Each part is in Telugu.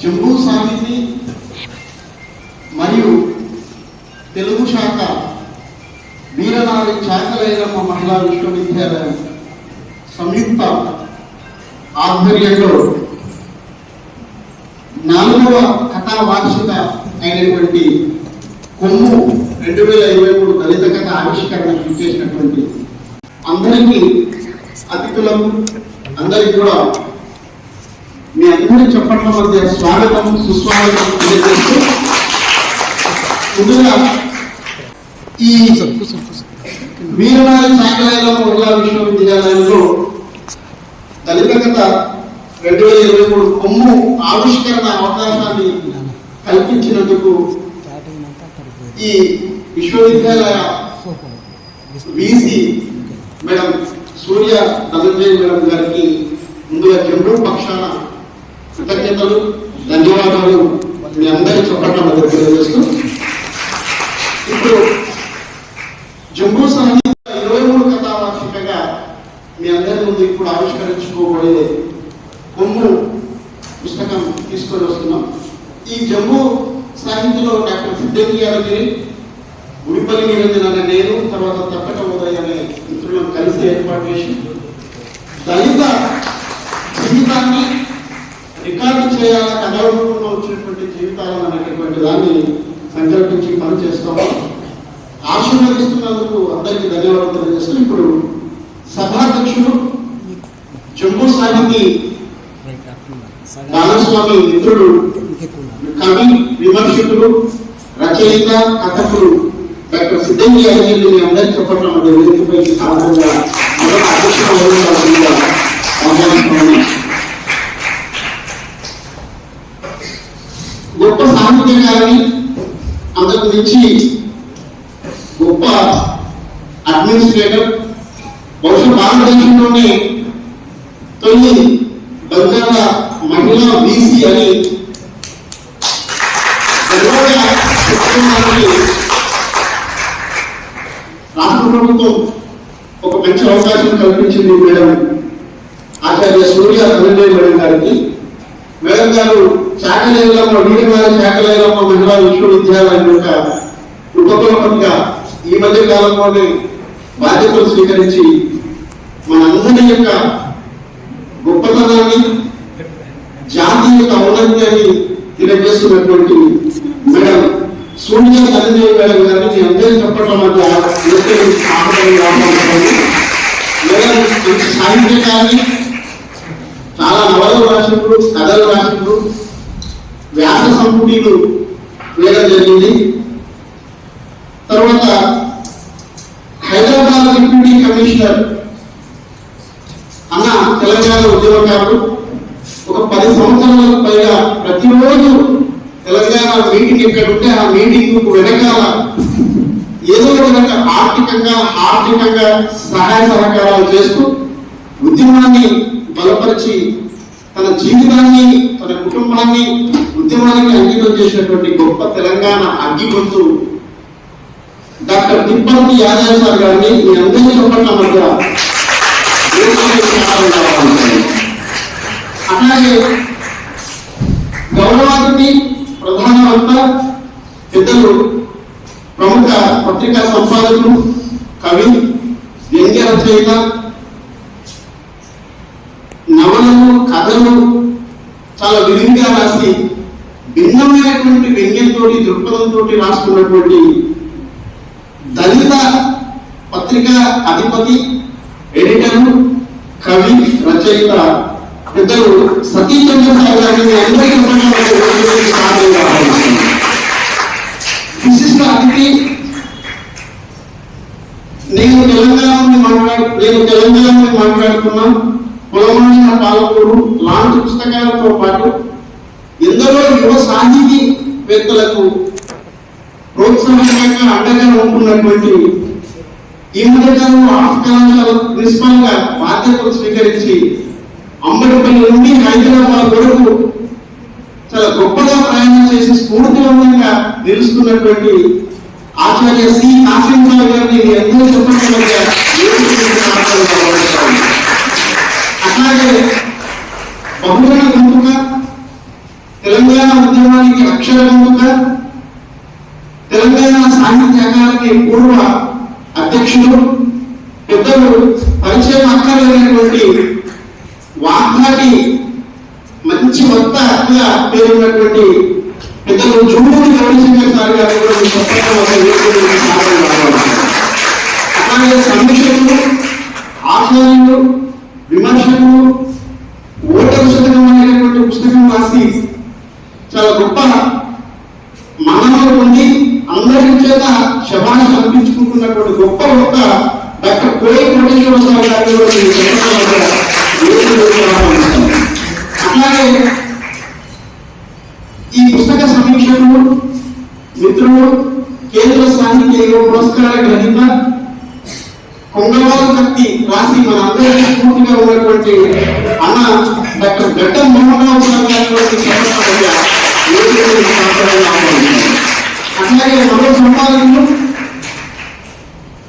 జంబూ సాహితీ మరియు తెలుగు శాఖ వీరనారి చాకలైరమ్మ మహిళా విశ్వవిద్యాలయం సంయుక్త ఆధ్వర్యంలో నాలుగవ కథా వార్షిక అయినటువంటి కొమ్ము రెండు వేల ఇరవై మూడు దళిత కథ ఆవిష్కరణ చేసినటువంటి అందరికీ అతిథులకు అందరికీ కూడా అందరి చెప్పట్ల మధ్య స్వాగతం సుస్వాగతం తెలియజేస్తూ ముందుగా ఈ వీరనారి చాకలైన మహిళా విశ్వవిద్యాలయంలో దళిత కథ రెండు వేల ఇరవై మూడు కొమ్ము ఆవిష్కరణ అవకాశాన్ని కల్పించినందుకు ఈ విశ్వవిద్యాలయ VC madam Surya Dhananjay madam గారికి ముందుగా జంబూ పక్షాన కృతజ్ఞతలు ధన్యవాదాలు. మీ అందరి చెప్పడం తెలియజేస్తూ. ఇప్పుడు జంబూ సాహిత్య ఇరవై మూడు కథావార్షికగా మీ అందరి ముందు ఇప్పుడు ఆవిష్కరించుకోబడే కొమ్ము పుస్తకం తీసుకొని వస్తున్నాం. ఈ జంబూ సాహిత్యంలో డాక్టర్ సిద్ధేంద్ర యాదగిరి గుడిపల్లి నిరంజన్ అనే నేను తర్వాత తప్పట ఉదయ్ అనే మిత్రులను కలిసి ఏర్పాటు చేసి దళిత జీవితాన్ని రికార్డు చేయాలని కథల వచ్చినటువంటి జీవితాలను అనేటటువంటి దాన్ని సంకల్పించి పని చేస్తాము. ఆశీర్వదిస్తున్నందుకు అందరికీ ధన్యవాదాలు తెలియజేస్తూ ఇప్పుడు సభాధ్యక్షుడు జమ్మూ సాహితీ బాలస్వామి మిత్రుడు కవి విమర్శకులు రచయిత కథకులు డాక్టర్ సిద్ధంగి అయ్యేది మీ అందరికీ చెప్పడం అంటే వేదికపైకి సాధారణంగా అధ్యక్షుడు గొప్ప సాహిత్యకారిని అంతకు మించి గొప్ప అడ్మినిస్ట్రేటర్ బహుశా భారతదేశంలోనే తొలి బంగాళ మహిళా బీసీ అని రాష్ట్ర ప్రభుత్వం ఒక మంచి అవకాశం కల్పించింది మేడం. ఆచార్య సూర్య ధనంజయ మేడం గారికి. మేడం గారు శాఖలేలమ్మ వీరవారి శాఖలేలమ్మ మహిళా విశ్వవిద్యాలయం యొక్క ఉపకులపతిగా ఈ మధ్య కాలంలోనే బాధ్యతలు స్వీకరించి మనందరి యొక్క గొప్పతనాన్ని జాతి యొక్క ఔన్నత్యాన్ని తెలియజేస్తున్నటువంటి మేడం సూర్య ధనంజయ మేడం గారిని మీ అందరి చెప్పడం మధ్య మేడం మంచి సాహిత్యకారిని చాలా నవలలు రాసినప్పుడు కథలు రాసినప్పుడు వ్యాస సంపుటీలు వేయడం జరిగింది. తర్వాత హైదరాబాద్ డిప్యూటీ కమిషనర్ అన్న తెలంగాణ ఉద్యమకారుడు ఒక పది సంవత్సరాలకు పైగా ప్రతిరోజు తెలంగాణ మీటింగ్ ఎక్కడ ఉంటే ఆ మీటింగ్ వెనకాల ఏదో ఒక విధంగా ఆర్థికంగా ఆర్థికంగా సహాయ సహకారాలు చేస్తూ ఉద్యమాన్ని బలపరిచి తన జీవితాన్ని తన కుటుంబాన్ని ఉద్యమానికి అంకితం చేసినటువంటి గొప్ప తెలంగాణ అగ్గిగొంతు డాక్టర్ తిప్పర్తి యాదవ్ సార్ గారిని మీ అందరినీ చెప్పడం మధ్య అలాగే గౌరవానికి ప్రధాన వక్త పెద్దలు ప్రముఖ పత్రికా సంపాదకులు కవి వ్యంగ్య రచయిత నవలలు కథలు చాలా విరివిగా రాసి భిన్నమైనటువంటి వ్యంగ్యంతో దృక్పథంతో రాసుకున్నటువంటి దళిత పత్రిక అధిపతి ఎడిటర్ కవి రచయిత పెద్దలు సతీష్ చంద్రబాబు గారిని అందరికీ విశిష్ట అతిథి నేను తెలంగాణ నుండి మాట్లాడు నేను తెలంగాణ నుండి మాట్లాడుతున్నాను. కులమైన పాలకుడు లాంటి పుస్తకాలతో పాటు ఎందరో యువ సాహితీవేత్తలకు ప్రోత్సాహకంగా అండగా ఉంటున్నటువంటి ఈ మధ్యకాలంలో ఆఫ్ఘనిస్తాన్ ప్రిన్సిపల్గా బాధ్యతలు స్వీకరించి అంబడిపల్లి నుండి హైదరాబాద్ వరకు చాలా గొప్పగా ప్రయాణం చేసి స్ఫూర్తివంతంగా నిలుస్తున్నటువంటి ఆచార్య సి. కాసించారి గారిని మీ అందరూ చెప్పడం అలాగే బహుజన గొంతుక తెలంగాణ ఉద్యమానికి అక్షర అక్షరముగా తెలంగాణ సాహిత్య అకాడమీ పూర్వ అధ్యక్షుడు పెద్దలు పరిచయం అక్కర్లేనటువంటి వాగ్దాటి మంచి వక్తగా పేరున్నటువంటి పెద్దలు జూడూరి రవిశంకర్ సార్ గారు కూడా మీ సమీక్షకులు ఆచార్యులు విమర్శకులు ఓటర్ శతకం అనేటువంటి పుస్తకం రాసి చాలా గొప్ప మానవులు ఉండి అందరి చేత శబాష్ అనిపించుకుంటున్నటువంటి గొప్ప గొప్ప డాక్టర్ కోయి కోటేశ్వర స్వామి గారి అట్లాగే ఈ పుస్తక సమీక్షకులు మిత్రులు కేంద్ర సాహిత్య యువ పురస్కార గ్రహీత కొంగవాలు కత్తి రాసి మన అందరికీ స్ఫూర్తిగా ఉన్నటువంటి అన్న డాక్టర్ గడ్డం మోహన్ అట్లాగే మరో సంపాదకులు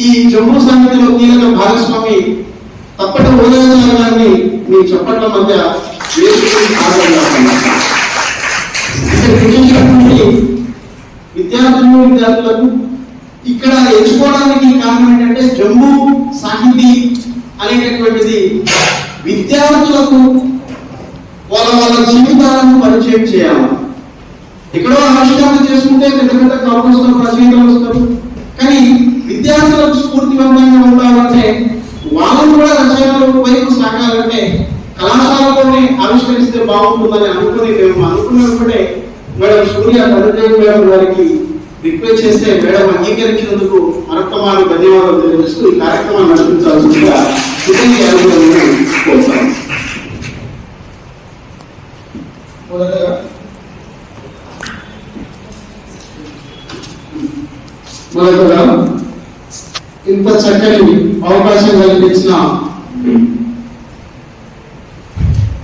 ఈ జమ్మూ సమితిలో కీలక భాగస్వామి తప్పటి ఉదయసారి గారిని మీ చెప్పట్ల మధ్య విద్యార్థులు విద్యార్థులకు ఇక్కడ ఎంచుకోవడానికి కారణం ఏంటంటే జమ్మూ సాహితీ అనేటటువంటిది విద్యార్థులకు వాళ్ళ వాళ్ళ జీవితాలను పరిచయం చేయాలి. ఎక్కడో ఆవిష్కరణ చేసుకుంటే పెద్ద పెద్ద కాంగ్రెస్ రచయితలు వస్తారు కానీ విద్యార్థులకు స్ఫూర్తివంతంగా ఉండాలంటే వాళ్ళని కూడా రచనల వైపు సాగాలంటే కళాశాలలోనే ఆవిష్కరిస్తే బాగుంటుందని అనుకుని మేము అనుకున్నప్పుడే మేడం సూర్య తండ్రి మేడం గారికి రిక్వెస్ట్ చేస్తే మేడం అంగీకరించినందుకు మరొకమారు ధన్యవాదాలు తెలియజేస్తూ ఈ కార్యక్రమాన్ని నడిపించాల్సిందిగా కృతజ్ఞతలు కోరుతాను మొదటగా ఇంత చక్కని అవకాశం కల్పించిన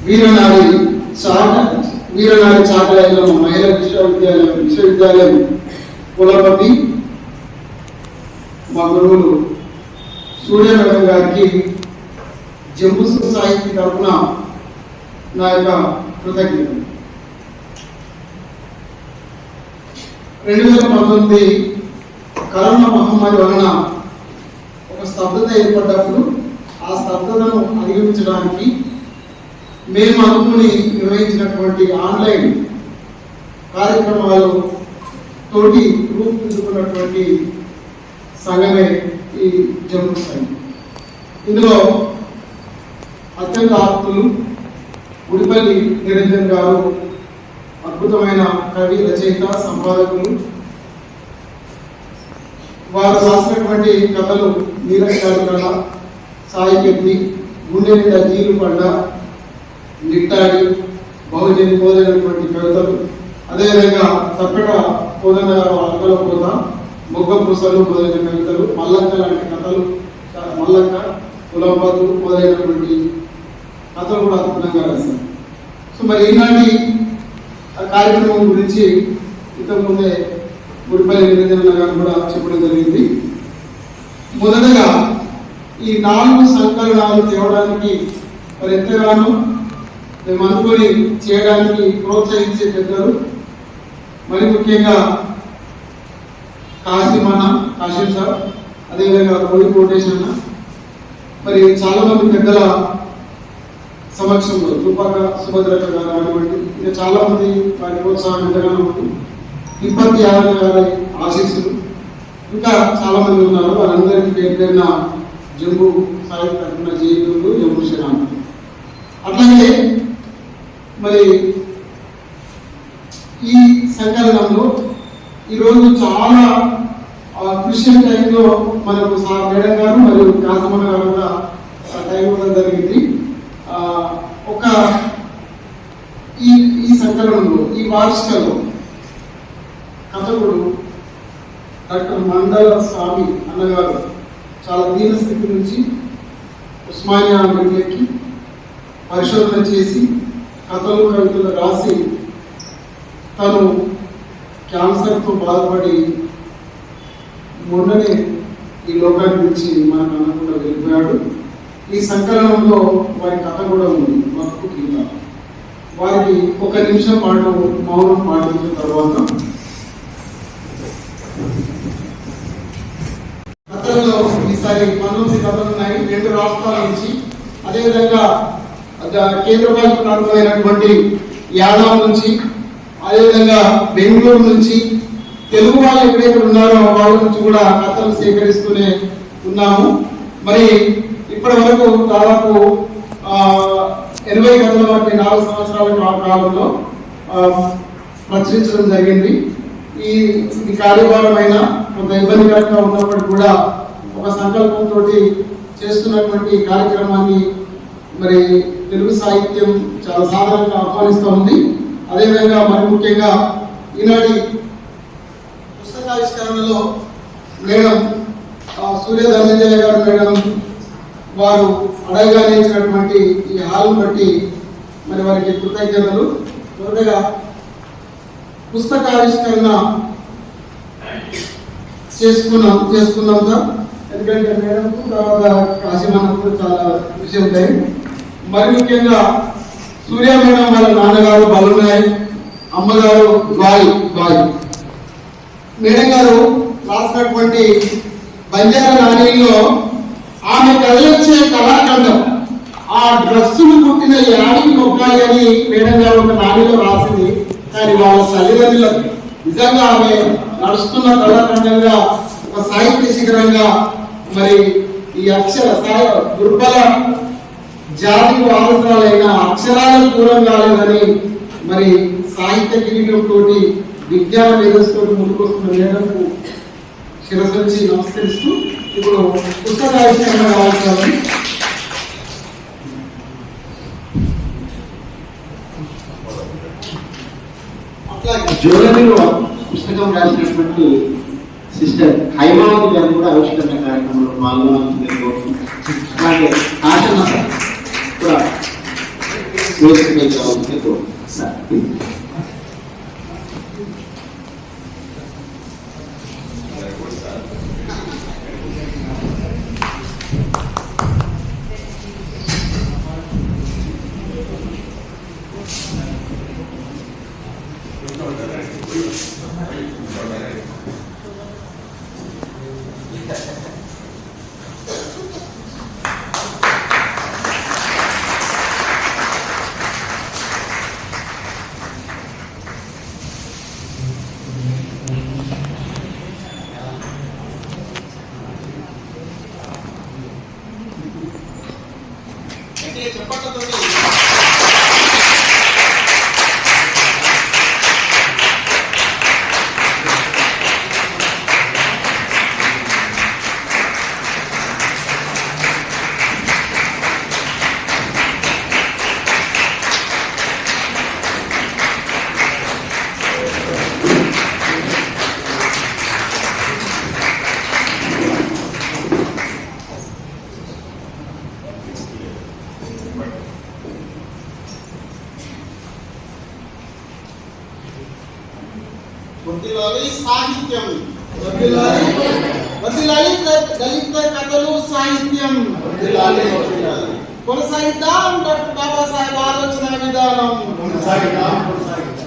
వీరనారి చాట వీరనారి చాటలో మహిళా విశ్వవిద్యాలయం విశ్వవిద్యాలయం కులపతి మా గురువులు సూర్య గారికి జంబు సాహిత్య తరఫున నా యొక్క కృతజ్ఞతలు. రెండు వేల పంతొమ్మిది కరోనా మహమ్మారి వలన ఒక స్తబ్దత ఏర్పడ్డప్పుడు ఆ స్తబ్దతను అధిగమించడానికి మేము అనుకుని నిర్వహించినటువంటి ఆన్లైన్ కార్యక్రమాలు తోటి రూపుదిద్దుకున్నటువంటి సంఘమే ఈ జమ్మూ సంఘం. ఇందులో అత్యంత ఆప్తులు గుడిపల్లి నిరంజన్ గారు అద్భుతమైన కవి రచయిత సంపాదకులు. వారు రాసినటువంటి కథలు నీరక్షాలు కళ సాయికెత్తి గుండె నిండా జీలు పండ నిట్టాడి బహుజని పోదైనటువంటి కవితలు. అదేవిధంగా చక్కగా పోదన గారు అలకల పోత మొగ్గ పుసలు మొదలైన కవితలు మల్లక్క లాంటి కథలు మల్లక్క కులంబాదు మొదలైనటువంటి కథలు కూడా అద్భుతంగా రాశారు. సో మరి ఈనాటి కార్యక్రమం గురించి ఇంతకుముందే గుడిపల్లి నిరంజన గారు కూడా చెప్పడం జరిగింది. మొదటగా ఈ నాలుగు సంకలనాలు తేవడానికి మరి ఎంతగానో మేము అనుకొని చేయడానికి ప్రోత్సహించే పెద్దలు మరి ముఖ్యంగా కాశీమన్న కాశీ సార్ అదేవిధంగా కోడి అన్న. మరి చాలా మంది పెద్దల సమక్షంలో తుపాక సుభద్రత గారు కానివ్వండి ఇంకా చాలా మంది వారి ప్రోత్సాహం ఎంతగానో ఉంటుంది తిప్పతి యాదవ్ గారి ఆశీస్సులు. ఇంకా చాలా మంది ఉన్నారు. వారందరికీ పేరు పేరున జంబు సాయి తరఫున జైలు జంబు శ్రీరామ్ అట్లాగే మరి సంకలనంలో ఈరోజు చాలా క్రిస్టియన్ టైంలో మనకు సార్ మేడం గారు మరియు కాసమన్న గారు కూడా టైం ఇవ్వడం జరిగింది. ఒక ఈ ఈ సంకలనంలో ఈ వార్షికలో కథకుడు డాక్టర్ మండల స్వామి అన్నగారు చాలా దీన స్థితి నుంచి ఉస్మానియా మెట్లెక్కి పరిశోధన చేసి కథలు కవితలు రాసి తను క్యాన్సర్తో బాధపడి మొన్ననే ఈ లోకానికి నుంచి మనకు అనకుండా వెళ్ళిపోయాడు. ఈ సంకలనంలో వారి కథ కూడా ఉంది మక్కు కింద. వారికి ఒక నిమిషం పాటు మౌనం పాటించిన తర్వాత కథల్లో ఈసారి పంతొమ్మిది కథలు ఉన్నాయి రెండు రాష్ట్రాల నుంచి అదేవిధంగా కేంద్ర పాలిత ప్రాంతమైనటువంటి యాదవ్ నుంచి అదేవిధంగా బెంగళూరు నుంచి తెలుగు వాళ్ళు ఎక్కడెక్కడ ఉన్నారో వాళ్ళ నుంచి కూడా కథలు సేకరిస్తూనే ఉన్నాము. మరి ఇప్పటి వరకు దాదాపు ఎనభై కథల వంటి నాలుగు సంవత్సరాల కాలంలో ప్రచురించడం జరిగింది. ఈ ఇది కార్యభారమైన కొంత ఇబ్బందికరంగా ఉన్నప్పటికీ కూడా ఒక సంకల్పంతో చేస్తున్నటువంటి కార్యక్రమాన్ని మరి తెలుగు సాహిత్యం చాలా సాధారణంగా ఆహ్వానిస్తూ ఉంది. అదేవిధంగా మరి ముఖ్యంగా ఈనాటి పుస్తకావిష్కరణలో మేడం ఆ, సూర్య ధనంజయ గారు మేడం వారు అడగగానే ఇచ్చినటువంటి ఈ హాల్ను బట్టి మరి వారికి కృతజ్ఞతలు. మొదటగా పుస్తకావిష్కరణ చేసుకున్నాం చేసుకున్నాం సార్. ఎందుకంటే మేడం తర్వాత కాశీమన్నకు చాలా విషయం ఉంటాయి. మరి ముఖ్యంగా సూర్య మేడం వాళ్ళ నాన్నగారు బలునాయ్ అమ్మగారు బాయ్ బాయ్. మేడం గారు రాసినటువంటి బంజారా నాణ్యంలో ఆమె కళ్ళొచ్చే కళాఖండం. ఆ డ్రస్సులు పుట్టిన యాడికి నొక్కాలి అని మేడం గారు ఒక నాణ్యలో రాసింది. కానీ వాళ్ళ తల్లిదండ్రులకు నిజంగా ఆమె నడుస్తున్న కళాఖండంగా ఒక సాహిత్య శిఖరంగా మరి ఈ అక్షర సాయ దుర్బల జాతికి వారసురాలైన అక్షరాలకు దూరం కాలేదని మరి సాహిత్య కిరీటం తోటి విజ్ఞాన మేధస్తో ముందుకొస్తున్న మేడకు శిరసరించి నమస్కరిస్తూ ఇప్పుడు పుస్తక ఆవిష్కరణ కావాల్సి అట్లాగే జ్యువెలరీలో పుస్తకం రాసినటువంటి సిస్టర్ హైమావతి గారు కూడా ఆవిష్కరణ కార్యక్రమంలో పాల్గొనాలని అలాగే ఆశన కూడా Close to the job. Ito. Sa akin. వర్ధిల్లాలి ద- దళిత కథలు సాహిత్యం వర్ధిల్లాలి వర్ధిల్లాలి కొనసాగిద్దాం డాక్టర్ బాబాసాహెబ్ ఆలోచన విధానం కొనసాగిద్దాం కొనసాగిద్దాం